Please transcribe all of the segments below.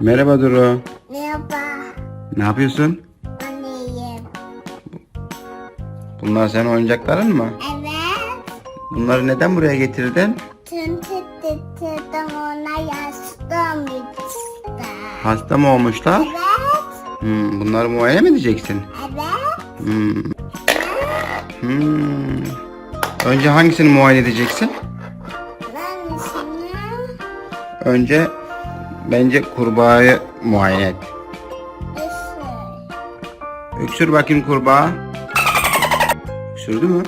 Merhaba Duru. Merhaba. Ne yapıyorsun? Anneyim. Bunlar senin oyuncakların mı? Evet. Bunları neden buraya getirdin? Tüm titredim ona yastığım işte. Hasta mı olmuşlar? Evet. Hmm, bunları muayene mi edeceksin? Evet. Hmm. Hmm. Önce hangisini muayene edeceksin? Neresini? Önce bence kurbağayı muayene et. Işık. Öksür bakayım kurbağa. Öksürdü mü?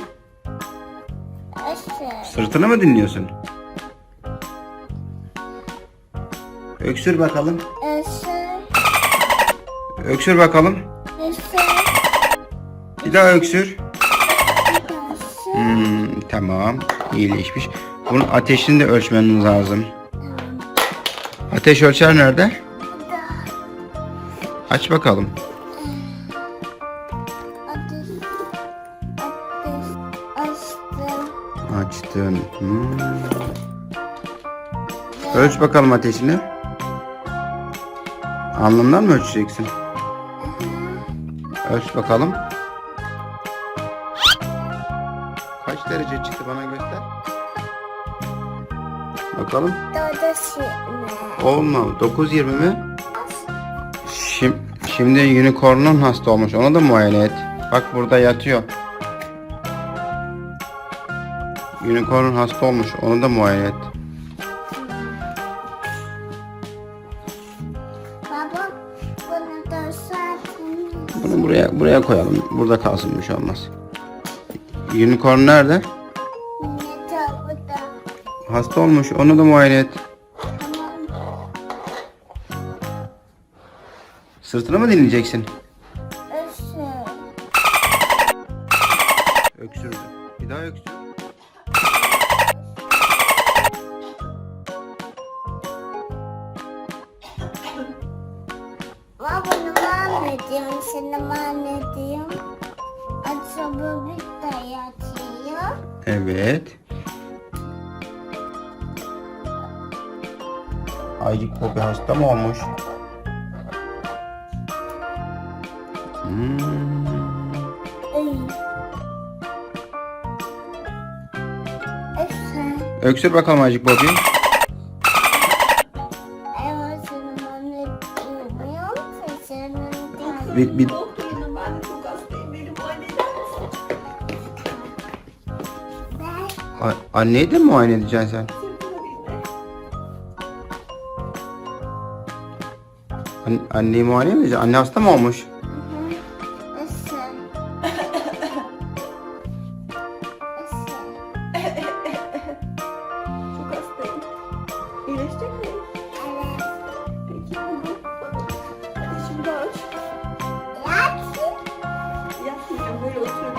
Işık. Sırtını mı dinliyorsun? Öksür bakalım. Işık. Öksür bakalım. Işık. Bir daha öksür. Işık. Hmm, tamam. İyileşmiş. Bunun ateşini de ölçmeniz lazım. Ateş ölçer nerede? Aç bakalım. Ateş. Ateş. Açtım. Açtın. Hmm. Ölç bakalım ateşini. Alnından mı ölçeceksin? Ölç bakalım. Kaç derece çıktı bana göster. Bakalım. Dodo şimdi. Olma. 9.20 mi? Şimdi, şimdi unicorn'un hasta olmuş. Onu da muayene et. Bak burada yatıyor. Unicorn'un hasta olmuş. Onu da muayene et. Baba bunu da. Bunu buraya buraya koyalım. Burada kalsın bir şey olmaz. Unicorn nerede? Hasta olmuş. Onu da muayene et. Sırtını mı dinleyeceksin? Işık. Öksürdü. Bir daha öksür. Baba bunu mahvedeyim. Seni mahvedeyim. Acaba bir de yatıyor. Evet. Aycık Bobby hasta mı olmuş? Hastayım. Beni muayene eder misin? Ben a- anneyi de mi muayene edeceksin sen? An- anneyi muayene mi edeceksin? Anne hasta mı olmuş?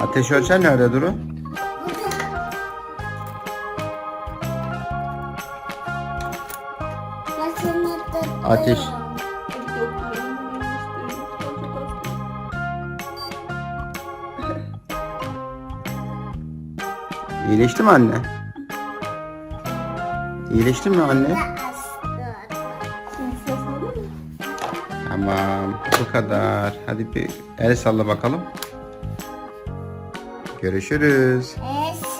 Ateş ölçer nerede Duru? Ateş. İyileşti mi anne? İyileşti mi anne? Tamam. Bu kadar. Hadi bir el salla bakalım. Görüşürüz. Görüşürüz.